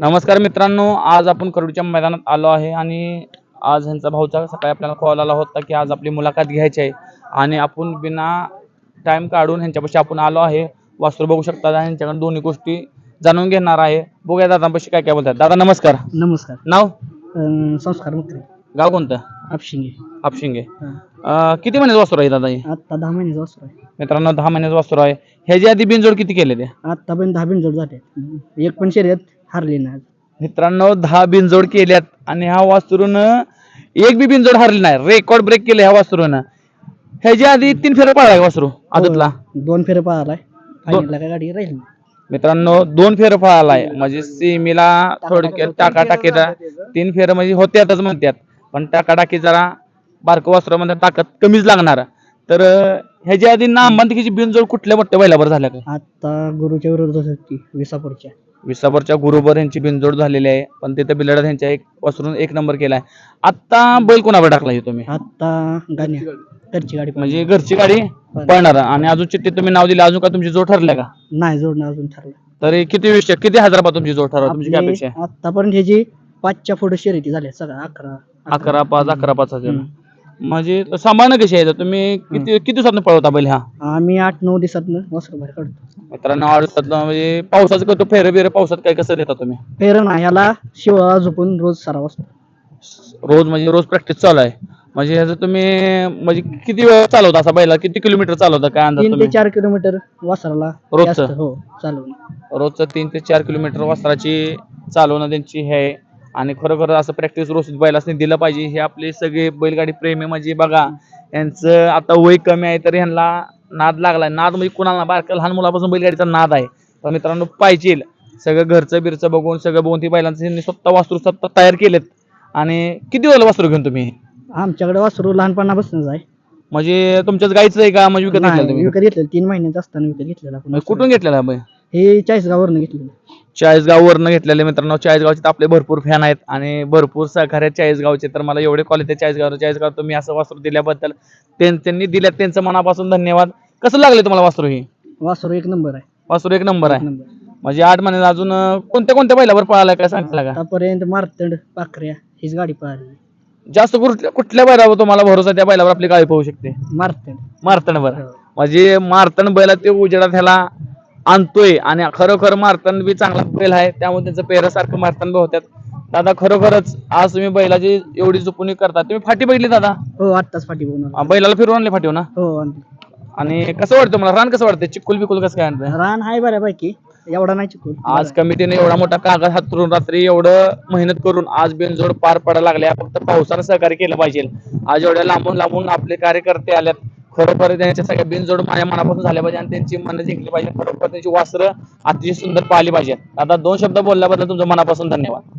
नमस्कार मित्रांनो आज आपण करूडच्या मैदानात आलो आहे आणि आज ह्यांचा भाऊचा सकाळी आपल्याला कॉल आला होता की आज आपली मुलाखत घ्यायची आहे. आणि आपण बिना टाइम काढून ह्यांच्यापाशी आपण आलो आहे. वास्तू बघू शकता आणि ह्यांच्याकडे दोन्ही गोष्टी जाणून घेणार आहे. बघूया दादापाशी काय काय बोलतात. दादा नमस्कार. नमस्कार. नाव? अं, संस्कार मुक्री गाव कोणतं? आपशिंगे. हापशिंगे अं, किती महिन्याचं वास्तूर आहे दादा हे? आत्ता दहा महिन्याचा वासरू आहे. मित्रांनो दहा महिन्याचं वास्तूर आहे. ह्याच्या आधी बिनजोड किती केले ते? आत्ता पण दहा बिनजोड झाले. एक पण शर्यत हारली नाही मित्रांनो दहा बिनजोड केल्यात आणि ह्या वास्तून एक बी बिनजोड हरली नाही. रेकॉर्ड ब्रेक केले ह्या वास्तून ह्याच्या आधी तीन फेऱ्या पळाला वासरू? आदतला? हो, दोन फेरे पळालाय. फायनलला काय गाडी राहील. मित्रांनो दोन फेर पळालाय. म्हणजे सीमीला थोडक्यात टाका टाकीचा तीन फेर म्हणजे होत्यातच म्हणतात पण टाका टाकी जरा बारक वासरामध्ये ताकद कमीच लागणार. तर ह्याच्या आधी नामांतिकीची बिनजोड कुठल्या मोठ्या बैलावर झाल्या का आत्ता गुरुच्या विरोधात होती विसापूरच्या. विसापूरच्या गुरुबर यांची बिनजोड झालेली आहे. पण तिथे बिलडा यांच्या एक वसरून एक नंबर केलाय आता बैल कोणावर टाकला हे तुम्ही? आत्ता गाण्या. घरची गाडी. म्हणजे घरची गाडी पळणार. आणि अजून चिठ्ठीत तुम्ही नाव दिले अजून का तुमची जोड ठरल्या का? नाही जोडणं अजून ठरलं. तरी किती विषय किती हजारापासून तुमची जोड ठरवा? तुमची काय अपेक्षा आहे? आतापर्यंत ह्याची पाचच्या पुढे शर्यती झाल्या सगळ्या अकरा. अकरा पाच अकरा पाच हजार. हम्म. म्हणजे सांभाळणं कशी आहे? तुम्ही किती किती दिवसात पळवता बैल हा? आम्ही आठ नऊ दिवसात वासरू बाहेर काढतो. मित्रांनो आवडतात म्हणजे पावसाचं करतो फेरे बिरे पावसात काय कसं देता तुम्ही? फेर नाही ह्याला शिवा झोपून रोज सराव असतो. रोज म्हणजे रोज प्रॅक्टिस चालू आहे. म्हणजे ह्याचं तुम्ही म्हणजे किती वेळ चालवता असा बैला? किती किलोमीटर चालवता? काय अंदाज तीन ते तुम्ही? चार किलोमीटर वासराला रोजचं? जास्त, हो चालवून रोजचं तीन ते चार किलोमीटर वस्त्राची चालवणं त्यांची हे आहे. आणि खरोखर असं प्रॅक्टिस रोज बैलासनी दिलं पाहिजे. हे आपले सगळे बैलगाडी प्रेमी म्हणजे बघा यांचं आता वय कमी आहे तर ह्यांना नाद लागलाय. नाद म्हणजे कुणाला बारक्या लहान मुलापासून बैलगाडीचा नाद आहे. तर मित्रांनो पाहिजे सगळं घरचं बिरचं बघून सगळं बघून ती बैलांचं स्वतः वास्तू स्वतः तयार केलेत. आणि किती वेळेला वास्तू घेऊन तुम्ही? आमच्याकडे वासरू लहानपणापासूनच आहे. म्हणजे तुमच्याच गाईचं आहे का? म्हणजे विकत घेतलं तुम्ही? विकत घेतलेलं. तीन महिन्याचं असताना विकत घेतलेलं म्हणजे कुठून घेतलेला? हे चाळीसगाववरनं घेतलेलं चाळीसगाववरनं घेतलेले मित्रांनो. चाळीसगावचे तर आपले भरपूर फॅन आहेत आणि भरपूर सहकार्य चाळीसगावचे. तर मला एवढे कॉल येते चाळीसगाव चाळीसगाव तुम्ही असं वास्त्र दिल्याबद्दल त्यां- त्यांनी दिल्यात. त्यांचं मनापासून धन्यवाद. कसं लागले तुम्हाला वास्त्र ही? वासरू एक नंबर आहे. वास्त्र एक नंबर आहे. नंबर. म्हणजे आठ महिन्यात अजून कोणत्या कोणत्या बैलावर पळाला काय सांगितलं का? आतापर्यंत मारतंड पाखऱ्या हीच गाडी पळाली जास्त कुठल्या कुठल्या बैलावर तुम्हाला भरोसा त्या बैलावर आपली गाडी पाहू शकते. मारतंड. मारतणवर हो. म्हणजे मारतण बैला ते उजेडात ह्याला आणतोय आणि खरोखर मारतण बी चांगला बैल आहे. त्यामुळे त्यांचं पेरासारखं मारतण बी होत्यात. दादा खरोखरच आज तुम्ही बैलाची एवढी जुपणी करता. तुम्ही फाटी बघितली दादा? हो आत्ताच फाटी अं, बैलाला फिरवून आणले फाटीव ना? हो आणली. आणि कसं वाटतं मला रान कसं वाटतं चिक्कुल बिकुल कसं काय आणतं रान आहे बऱ्यापैकी. एवढा नाही चुकून आज कमिटीने एवढा मोठा कागद हातरून रात्री एवढं मेहनत करून आज बिनजोड पार पडायला लागल्या फक्त पावसानं सहकार्य केलं पाहिजे. आज एवढ्या लांबून लांबून आपले कार्यकर्ते आल्यात. खरोखर त्यांच्या सगळ्या बिनजोड माझ्या मनापासून झाल्या पाहिजे आणि त्यांची मन जिंकली पाहिजे. खरोखर त्यांची वासरं अतिशय सुंदर पाहिली पाहिजे. आता दोन शब्द बोलल्याबद्दल तुमचं मनापासून धन्यवाद.